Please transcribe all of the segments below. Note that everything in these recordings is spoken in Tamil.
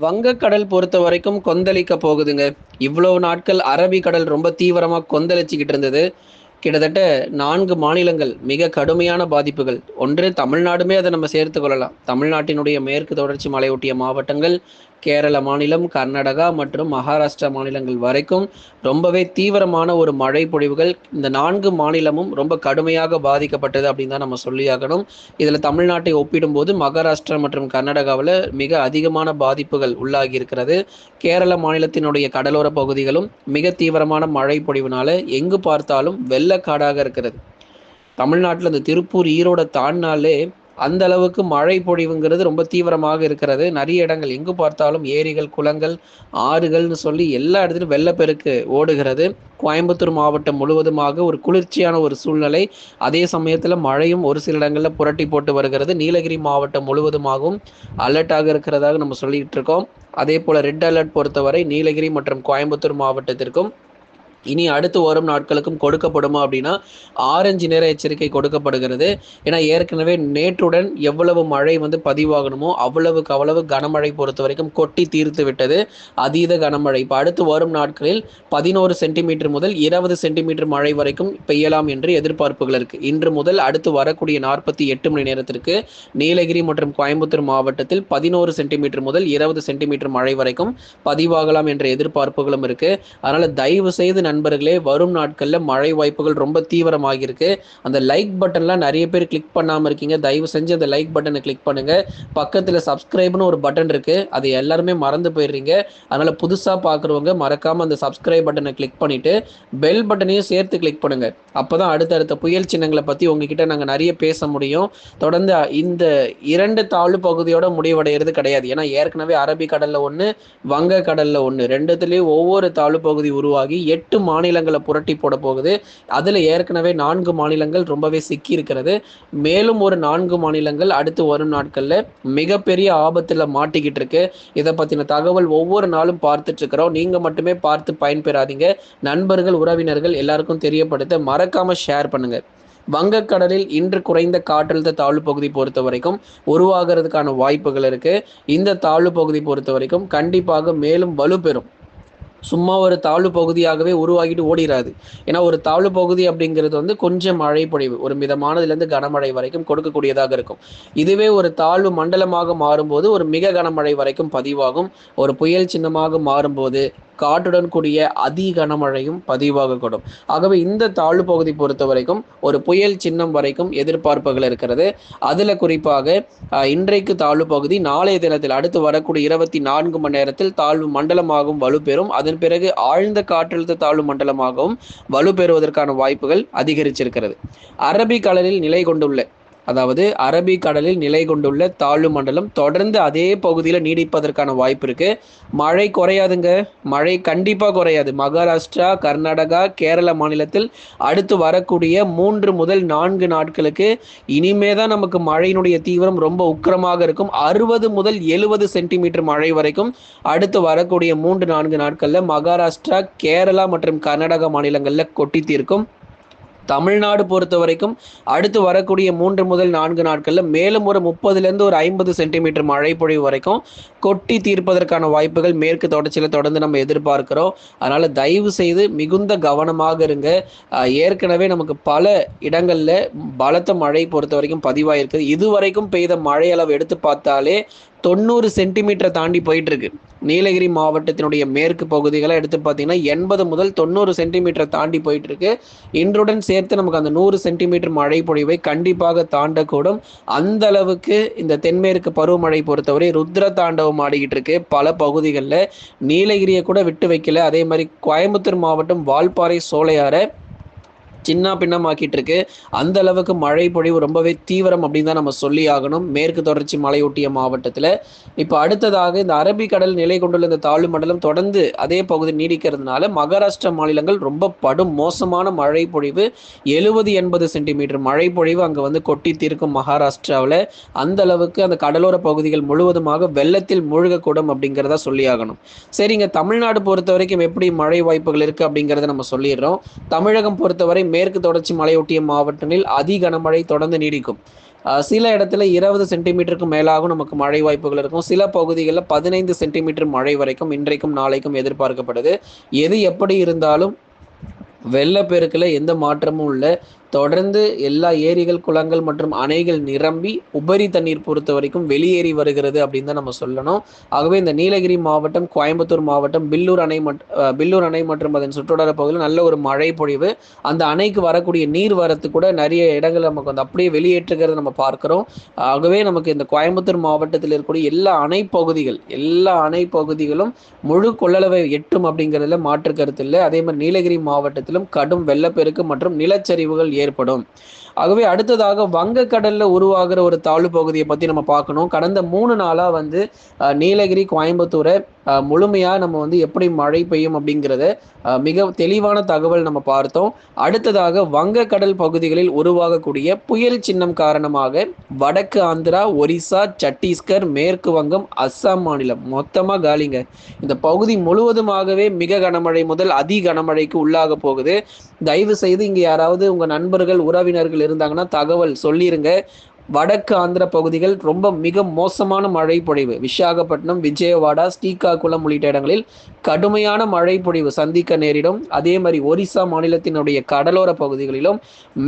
வங்கக்கடல் பொறுத்த வரைக்கும் கொந்தளிக்க போகுதுங்க. இவ்வளவு நாட்கள் அரபிக்கடல் ரொம்ப தீவிரமாக கொந்தளிச்சுக்கிட்டு இருந்தது. கிட்டத்தட்ட நான்கு மாநிலங்கள் மிக கடுமையான பாதிப்புகள். ஒன்று தமிழ்நாடுமே அதை நம்ம சேர்த்து கொள்ளலாம். தமிழ்நாட்டினுடைய மேற்கு தொடர்ச்சி மலையொட்டிய மாவட்டங்கள் கேரள மாநிலம் கர்நாடகா மற்றும் மகாராஷ்டிரா மாநிலங்கள் வரைக்கும் ரொம்பவே தீவிரமான ஒரு மழை பொழிவுகள் இந்த நான்கு மாநிலமும் ரொம்ப கடுமையாக பாதிக்கப்பட்டது அப்படின்னு தான் நம்ம சொல்லியாகணும். இதில் தமிழ்நாட்டை ஒப்பிடும்போது மகாராஷ்டிரா மற்றும் கர்நாடகாவில் மிக அதிகமான பாதிப்புகள் உள்ளாகி இருக்கிறது கேரள மாநிலத்தினுடைய கடலோர பகுதிகளும் மிக தீவிரமான மழை பொழிவுனால எங்கு பார்த்தாலும் வெள்ளக்காடாக இருக்கிறது. தமிழ்நாட்டில் இந்த திருப்பூர் ஈரோட தாண்டினாலே அந்த அளவுக்கு மழை பொழிவுங்கிறது ரொம்ப தீவிரமாக இருக்கிறது. நிறைய இடங்கள் எங்கு பார்த்தாலும் ஏரிகள் குளங்கள் ஆறுகள்னு சொல்லி எல்லா இடத்துலையும் வெள்ளப்பெருக்கு ஓடுகிறது. கோயம்புத்தூர் மாவட்டம் முழுவதுமாக ஒரு குளிர்ச்சியான ஒரு சூழ்நிலை. அதே சமயத்தில் மழையும் ஒரு சில இடங்களில் புரட்டி போட்டு வருகிறது. நீலகிரி மாவட்டம் முழுவதுமாகவும் அலர்ட்டாக இருக்கிறதாக நம்ம சொல்லிட்டு இருக்கோம். அதே போல் ரெட் அலர்ட் பொறுத்தவரை நீலகிரி மற்றும் கோயம்புத்தூர் மாவட்டத்திற்கும் இனி அடுத்து வரும் நாட்களுக்கும் கொடுக்கப்படுமா அப்படின்னா ஆரஞ்சு நிற எச்சரிக்கை கொடுக்கப்படுகிறது. ஏன்னா ஏற்கனவே நேற்றுடன் எவ்வளவு மழை வந்து பதிவாகணுமோ அவ்வளவுக்கு அவ்வளவு கனமழை பொறுத்த வரைக்கும் கொட்டி தீர்த்து விட்டது. அதீத கனமழை. இப்போ அடுத்து வரும் நாட்களில் பதினோரு சென்டிமீட்டர் முதல் இருபது சென்டிமீட்டர் மழை வரைக்கும் பெய்யலாம் என்று எதிர்பார்ப்புகள் இருக்கு. இன்று முதல் அடுத்து வரக்கூடிய நாற்பத்தி எட்டு மணி நேரத்திற்கு நீலகிரி மற்றும் கோயம்புத்தூர் மாவட்டத்தில் பதினோரு சென்டிமீட்டர் முதல் இருபது சென்டிமீட்டர் மழை வரைக்கும் பதிவாகலாம் என்ற எதிர்பார்ப்புகளும் இருக்கு. அதனால தயவு செய்து நண்பர்களே வரும் நாட்களில் மழை வாய்ப்புகள் ரொம்ப தீவிரமாகிருக்கு அந்த லைக் பட்டன்லாம் நிறைய பேர் கிளிக் பண்ணாமல் இருக்கீங்க. தயவு செஞ்சு அந்த லைக் பட்டனை கிளிக் பண்ணுங்க. பக்கத்தில் சப்ஸ்கிரைப்னு ஒரு பட்டன் இருக்கு. அதை எல்லாருமே மறந்து போயிடுறீங்க. அதனால புதுசாக பார்க்குறவங்க மறக்காம அந்த சப்ஸ்கிரைப் பட்டனை கிளிக் பண்ணிட்டு பெல் பட்டனையும் சேர்த்து கிளிக் பண்ணுங்க. அப்பதான் அடுத்தடுத்த புயல் சின்னங்களை பற்றி உங்ககிட்ட நாங்கள் நிறைய பேச முடியும். தொடர்ந்து இந்த இரண்டு தாழ்வு பகுதியோட முடிவடைகிறது கிடையாது. ஏன்னா ஏற்கனவே அரபிக்கடலில் ஒன்று வங்கக்கடலில் ஒன்று ரெண்டுத்துலேயும் ஒவ்வொரு தாழ்வு பகுதி உருவாகி எட்டு மாநிலங்களை புரட்டி போட போகுது. அதில் ஏற்கனவே நான்கு மாநிலங்கள் ரொம்பவே சிக்கி இருக்கிறது மேலும் ஒரு நான்கு மாநிலங்கள் அடுத்து வரும் நாட்களில் மிகப்பெரிய ஆபத்தில் மாட்டிக்கிட்டு இருக்கு இதை பற்றின தகவல் ஒவ்வொரு நாளும் பார்த்துட்டு இருக்கிறோம் நீங்கள் மட்டுமே பார்த்து பயன்பெறாதீங்க. நண்பர்கள் உறவினர்கள் எல்லாருக்கும் தெரியப்படுத்த மறக்காம ஷேர் பண்ணுங்க. வங்கக்கடலில் இன்று குறைந்த காற்றழுத்த தாழ்வு பகுதி பொறுத்த வரைக்கும் உருவாகிறதுக்கான வாய்ப்புகள் இருக்கு. இந்த தாழ்வு பகுதி பொறுத்த வரைக்கும் கண்டிப்பாக மேலும் வலுப்பெறும். சும்மா ஒரு தாழ்வு பகுதியாகவே உருவாகிட்டு ஓடிடாது ஏன்னா ஒரு தாழ்வு பகுதி அப்படிங்கிறது வந்து கொஞ்சம் மழை பொழிவு. ஒரு மிதமானதுலேருந்து கனமழை வரைக்கும் கொடுக்கக்கூடியதாக இருக்கும். இதுவே ஒரு தாழ்வு மண்டலமாக மாறும்போது ஒரு மிக கனமழை வரைக்கும் பதிவாகும். ஒரு புயல் சின்னமாக மாறும்போது காட்டுடன் கூடிய அதி கனமழையும் பதிவாகக்கூடும் ஆகவே இந்த தாழ்வு பகுதி பொறுத்த வரைக்கும் ஒரு புயல் சின்னம் வரைக்கும் எதிர்பார்ப்புகள் இருக்கிறது. அதில் குறிப்பாக இன்றைக்கு தாழ்வு பகுதி நாளைய தினத்தில் அடுத்து வரக்கூடிய இருபத்தி நான்கு மணி நேரத்தில் தாழ்வு மண்டலமாகவும் வலுப்பெறும். அதன் பிறகு ஆழ்ந்த காற்றழுத்த தாழ்வு மண்டலமாகவும் வலுப்பெறுவதற்கான வாய்ப்புகள் அதிகரிச்சிருக்கிறது. அரபிக்கடலில் நிலை கொண்டுள்ள அதாவது அரபி கடலில் நிலை கொண்டுள்ள தாழ்வு மண்டலம் தொடர்ந்து அதே பகுதியில் நீடிப்பதற்கான வாய்ப்பு இருக்கு. மழை குறையாதுங்க. மழை கண்டிப்பாக குறையாது. மகாராஷ்டிரா கர்நாடகா கேரள மாநிலத்தில் அடுத்து வரக்கூடிய மூன்று முதல் நான்கு நாட்களுக்கு இனிமே தான் நமக்கு மழையினுடைய தீவிரம் ரொம்ப உக்கிரமாக இருக்கும். அறுபது முதல் எழுபது சென்டிமீட்டர் மழை வரைக்கும் அடுத்து வரக்கூடிய மூன்று நான்கு நாட்களில் மகாராஷ்டிரா கேரளா மற்றும் கர்நாடகா மாநிலங்களில் கொட்டி தீர்க்கும். தமிழ்நாடு பொறுத்த வரைக்கும் அடுத்து வரக்கூடிய மூன்று முதல் நான்கு நாட்களில் மேலும் ஒரு முப்பதுலேருந்து ஒரு ஐம்பது சென்டிமீட்டர் மழை பொழிவு வரைக்கும் கொட்டி தீர்ப்பதற்கான வாய்ப்புகள் மேற்கு தொடர்ச்சியில் தொடர்ந்து நம்ம எதிர்பார்க்கிறோம். அதனால் தயவு செய்து மிகுந்த கவனமாக இருங்க. ஏற்கனவே நமக்கு பல இடங்களில் பலத்த மழை பொறுத்த வரைக்கும் பதிவாயிருக்குது. இதுவரைக்கும் பெய்த மழை அளவு எடுத்து பார்த்தாலே தொண்ணூறு சென்டிமீட்டரை தாண்டி போயிட்டு இருக்கு நீலகிரி மாவட்டத்தினுடைய மேற்கு பகுதிகளை எடுத்து பார்த்தீங்கன்னா எண்பது முதல் தொண்ணூறு சென்டிமீட்டரை தாண்டி போயிட்டு இருக்கு இன்றுடன் சேர்த்து நமக்கு அந்த நூறு சென்டிமீட்டர் மழை பொழிவை கண்டிப்பாக தாண்டக்கூடும். அந்த அளவுக்கு இந்த தென்மேற்கு பருவமழை பொறுத்தவரை ருத்ர தாண்டவம் ஆடிக்கிட்டு இருக்கு பல பகுதிகளில். நீலகிரியை கூட விட்டு வைக்கல. அதே மாதிரி கோயம்புத்தூர் மாவட்டம் வால்பாறை சோலையாரை சின்ன பின்னமாக்கிட்டு இருக்கு அந்த அளவுக்கு மழை பொழிவு ரொம்பவே தீவிரம் அப்படின்னு தான் நம்ம சொல்லி ஆகணும். மேற்கு தொடர்ச்சி மலையொட்டிய மாவட்டத்தில். இப்போ அடுத்ததாக இந்த அரபிக்கடல் நிலை கொண்டுள்ள இந்த தாழ்வு மண்டலம் தொடர்ந்து அதே பகுதி நீடிக்கிறதுனால மகாராஷ்டிரா மாநிலங்கள் ரொம்ப படும் மோசமான மழை பொழிவு. எழுபது எண்பது சென்டிமீட்டர் மழை பொழிவு அங்கே வந்து கொட்டி தீர்க்கும் மகாராஷ்டிராவில். அந்த அளவுக்கு அந்த கடலோர பகுதிகள் முழுவதுமாக வெள்ளத்தில் மூழ்கக்கூடும் அப்படிங்கிறத சொல்லி ஆகணும். சரிங்க தமிழ்நாடு பொறுத்த வரைக்கும் எப்படி மழை வாய்ப்புகள் இருக்கு அப்படிங்கிறத நம்ம சொல்லிடுறோம். தமிழகம் பொறுத்தவரை மேற்கு தொடர்ச்சி மலையொட்டிய மாவட்டங்களில் அதி கனமழை தொடர்ந்து நீடிக்கும். சில இடத்துல இருபது சென்டிமீட்டருக்கு மேலாகவும் நமக்கு மழை வாய்ப்புகள் இருக்கும். சில பகுதிகளில் பதினைந்து சென்டிமீட்டர் மழை வரைக்கும் இன்றைக்கும் நாளைக்கும் எதிர்பார்க்கப்படுது. எது எப்படி இருந்தாலும் வெள்ளப்பெருக்கில் எந்த மாற்றமும் இல்லை. தொடர்ந்து எல்லா ஏரிகள் குளங்கள் மற்றும் அணைகள் நிரம்பி உபரி தண்ணீர் பொறுத்த வரைக்கும் வெளியேறி வருகிறது அப்படின்னு தான் நம்ம சொல்லணும். ஆகவே இந்த நீலகிரி மாவட்டம் கோயம்புத்தூர் மாவட்டம் பில்லூர் அணை பில்லூர் அணை மற்றும் அதன் சுற்றுவட்டார பகுதியில் நல்ல ஒரு மழை பொழிவு. அந்த அணைக்கு வரக்கூடிய நீர் வரத்து கூட நிறைய இடங்கள் நமக்கு வந்து அப்படியே வெளியேற்றுகிறத நம்ம பார்க்கிறோம். ஆகவே நமக்கு இந்த கோயம்புத்தூர் மாவட்டத்தில் இருக்கக்கூடிய எல்லா அணை பகுதிகள் எல்லா அணை பகுதிகளும் முழு கொள்ளளவை எட்டும் அப்படிங்கிறதுல மாற்று கருத்து இல்லை. அதே மாதிரி நீலகிரி மாவட்டத்திலும் கடும் வெள்ளப்பெருக்கு மற்றும் நிலச்சரிவுகள் ஏற்படும். ஆகவே அடுத்ததாக வங்கக்கடல்ல உருவாகிற ஒரு தாழ்வு பகுதியை பத்தி நம்ம பார்க்கணும். கடந்த மூணு நாளா வந்து நீலகிரி கோயம்புத்தூரை முழுமையாக நம்ம வந்து எப்படி மழை பெய்யும் அப்படிங்கிறத மிக தெளிவான தகவல் நம்ம பார்த்தோம். அடுத்ததாக வங்கக்கடல் பகுதிகளில் உருவாகக்கூடிய புயல் சின்னம் காரணமாக வடக்கு ஆந்திரா ஒரிசா சத்தீஸ்கர் மேற்கு வங்கம் அஸ்ஸாம் மாநிலம் மொத்தமாக காலிங்க. இந்த பகுதி முழுவதுமாகவே மிக கனமழை முதல் அதி கனமழைக்கு உள்ளாக போகுது. தயவு செய்து இங்கே யாராவது உங்கள் நண்பர்கள் உறவினர்கள் இருந்தாங்கன்னா தகவல் சொல்லிடுங்க வடக்கு ஆந்திர பகுதிகள் ரொம்ப மிக மோசமான மழை பொழிவு விசாகப்பட்டினம் விஜயவாடா ஸ்ரீகாகுளம் உள்ளிட்ட இடங்களில் கடுமையான மழை பொழிவு சந்திக்க நேரிடும். அதே மாதிரி ஒரிசா மாநிலத்தினுடைய கடலோர பகுதிகளிலும்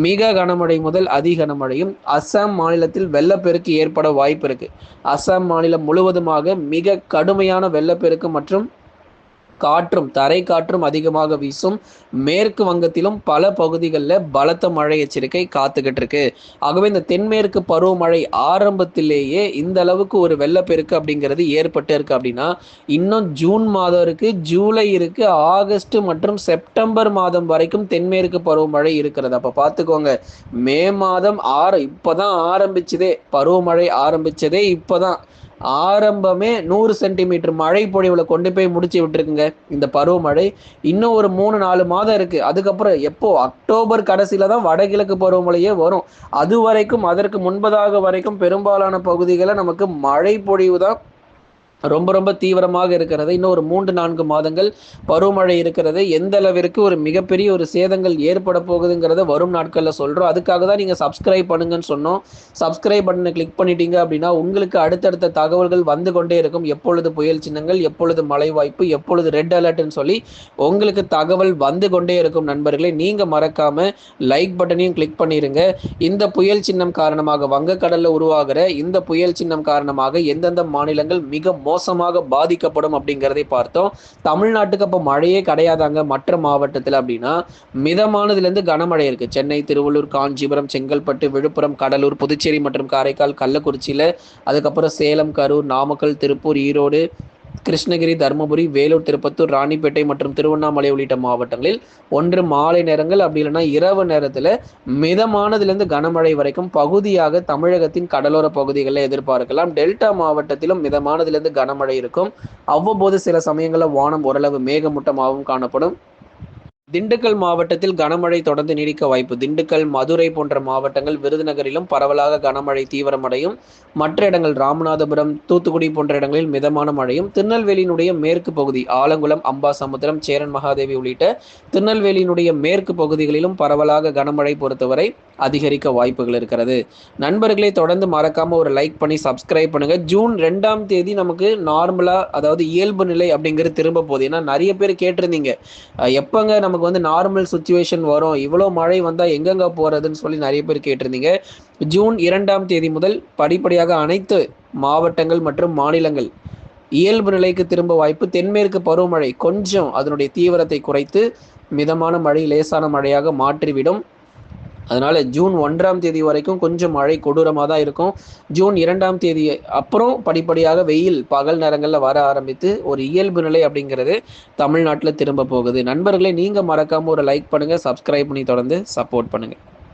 மிக கனமழை முதல் அதி கனமழையும் அஸ்ஸாம் மாநிலத்தில் வெள்ளப்பெருக்கு ஏற்பட வாய்ப்பு இருக்கு. அஸ்ஸாம் மாநிலம் முழுவதுமாக மிக கடுமையான வெள்ளப்பெருக்கு மற்றும் காற்றும் தரை காற்றும் அதிகமாக வீசும். மேற்கு வங்கத்திலும் பல பகுதிகளில் பலத்த மழை எச்சரிக்கை காத்துக்கிட்டு இருக்கு ஆகவே இந்த தென்மேற்கு பருவமழை ஆரம்பத்திலேயே இந்த அளவுக்கு ஒரு வெள்ளப்பெருக்கு அப்படிங்கிறது ஏற்பட்டு இருக்கு அப்படின்னா இன்னும் ஜூன் மாதம் இருக்கு ஜூலை இருக்கு ஆகஸ்ட் மற்றும் செப்டம்பர் மாதம் வரைக்கும் தென்மேற்கு பருவமழை இருக்கிறது. அப்ப பார்த்துக்கோங்க மே மாதம் ஆர இப்பதான் ஆரம்பிச்சதே பருவமழை ஆரம்பிச்சதே இப்பதான். ஆரம்பமே நூறு சென்டிமீட்டர் மழை பொழிவுல கொண்டு போய் முடிச்சு விட்டுருக்குங்க. இந்த பருவமழை இன்னும் ஒரு மூணு நாலு மாதம் இருக்கு. அதுக்கப்புறம் எப்போ? அக்டோபர் கடைசியில தான் வடகிழக்கு பருவமழையே வரும். அது வரைக்கும் அதற்கு முன்பதாக வரைக்கும் பெரும்பாலான பகுதிகளை நமக்கு மழை பொழிவு தான் ரொம்ப ரொம்ப தீவிரமாக இருக்கிறது. இன்னும் ஒரு மூன்று நான்கு மாதங்கள் பருவமழை இருக்கிறது. எந்த அளவிற்கு ஒரு மிகப்பெரிய ஒரு சேதங்கள் ஏற்பட போகுதுங்கிறத வரும் நாட்களில் சொல்கிறோம் அதுக்காக தான் நீங்கள் சப்ஸ்கிரைப் பண்ணுங்கன்னு சொன்னோம். சப்ஸ்கிரைப் பட்டனை கிளிக் பண்ணிட்டீங்க அப்படின்னா உங்களுக்கு அடுத்தடுத்த தகவல்கள் வந்து கொண்டே இருக்கும். எப்பொழுது புயல் சின்னங்கள் எப்பொழுது மழை வாய்ப்பு எப்பொழுது ரெட் அலர்ட்னு சொல்லி உங்களுக்கு தகவல் வந்து கொண்டே இருக்கும் நண்பர்களே. நீங்கள் மறக்காம லைக் பட்டனையும் கிளிக் பண்ணிடுங்க இந்த புயல் சின்னம் காரணமாக வங்கக்கடலில் உருவாகிற இந்த புயல் சின்னம் காரணமாக எந்தெந்த மாநிலங்கள் மிக மோசமாக பாதிக்கப்படும் அப்படிங்கிறதை பார்த்தோம். தமிழ்நாட்டுக்கு அப்போ மழையே கிடையாதாங்க மற்ற மாவட்டத்தில் அப்படின்னா மிதமானதுலேருந்து கனமழை இருக்கு. சென்னை திருவள்ளூர் காஞ்சிபுரம் செங்கல்பட்டு விழுப்புரம் கடலூர் புதுச்சேரி மற்றும் காரைக்கால் கள்ளக்குறிச்சியில் அதுக்கப்புறம் சேலம் கரூர் நாமக்கல் திருப்பூர் ஈரோடு கிருஷ்ணகிரி தருமபுரி வேலூர் திருப்பத்தூர் ராணிப்பேட்டை மற்றும் திருவண்ணாமலை உள்ளிட்ட மாவட்டங்களில் ஒன்று மாலை நேரங்கள். அப்படி இல்லைன்னா இரவு நேரத்தில் மிதமானதுலேருந்து கனமழை வரைக்கும் பகுதியாக தமிழகத்தின் கடலோர பகுதிகளில் எதிர்பார்க்கலாம். டெல்டா மாவட்டத்திலும் மிதமானதுலேருந்து கனமழை இருக்கும். அவ்வப்போது சில சமயங்களில் வானம் ஓரளவு மேகமூட்டமாகவும் காணப்படும். திண்டுக்கல் மாவட்டத்தில் கனமழை தொடர்ந்து நீடிக்க வாய்ப்பு. திண்டுக்கல் மதுரை போன்ற மாவட்டங்கள் விருதுநகரிலும் பரவலாக கனமழை தீவிரமடையும். மற்ற இடங்கள் ராமநாதபுரம் தூத்துக்குடி போன்ற இடங்களில் மிதமான மழையும் திருநெல்வேலியினுடைய மேற்கு பகுதி ஆலங்குளம் அம்பாசமுத்திரம் சேரன் மகாதேவி உள்ளிட்ட திருநெல்வேலியினுடைய மேற்கு பகுதிகளிலும் பரவலாக கனமழை பொறுத்தவரை அதிகரிக்க வாய்ப்புகள் இருக்கிறது. நண்பர்களை தொடர்ந்து மறக்காம ஒரு லைக் பண்ணி சப்ஸ்கிரைப் பண்ணுங்க. ஜூன் ரெண்டாம் தேதி நமக்கு நார்மலா அதாவது இயல்பு நிலை அப்படிங்கிறது திரும்ப போகுது. ஏன்னா நிறைய பேர் கேட்டிருந்தீங்க. எப்பங்க நமக்கு நமக்கு வந்து நார்மல் சுச்சுவேஷன் வரும். இவ்வளோ மழை வந்தால் எங்கெங்க போகிறதுன்னு சொல்லி நிறைய பேர் கேட்டிருந்தீங்க. ஜூன் இரண்டாம் தேதி முதல் படிப்படியாக அனைத்து மாவட்டங்கள் மற்றும் மாநிலங்கள் இயல்பு நிலைக்கு திரும்ப வாய்ப்பு தென்மேற்கு பருவமழை கொஞ்சம் அதனுடைய தீவிரத்தை குறைத்து மிதமான மழை லேசான மழையாக மாற்றிவிடும். அதனால ஜூன் ஒன்றாம் தேதி வரைக்கும் கொஞ்சம் மழை கொடூரமாக தான் இருக்கும். ஜூன் இரண்டாம் தேதி அப்புறம் படிப்படியாக வெயில் பகல் நேரங்களில் வர ஆரம்பித்து ஒரு இயல்பு நிலை அப்படிங்கிறது தமிழ்நாட்டில் திரும்ப போகுது. நண்பர்களே நீங்கள் மறக்காமல் ஒரு லைக் பண்ணுங்கள் சப்ஸ்கிரைப் பண்ணி தொடர்ந்து சப்போர்ட் பண்ணுங்கள்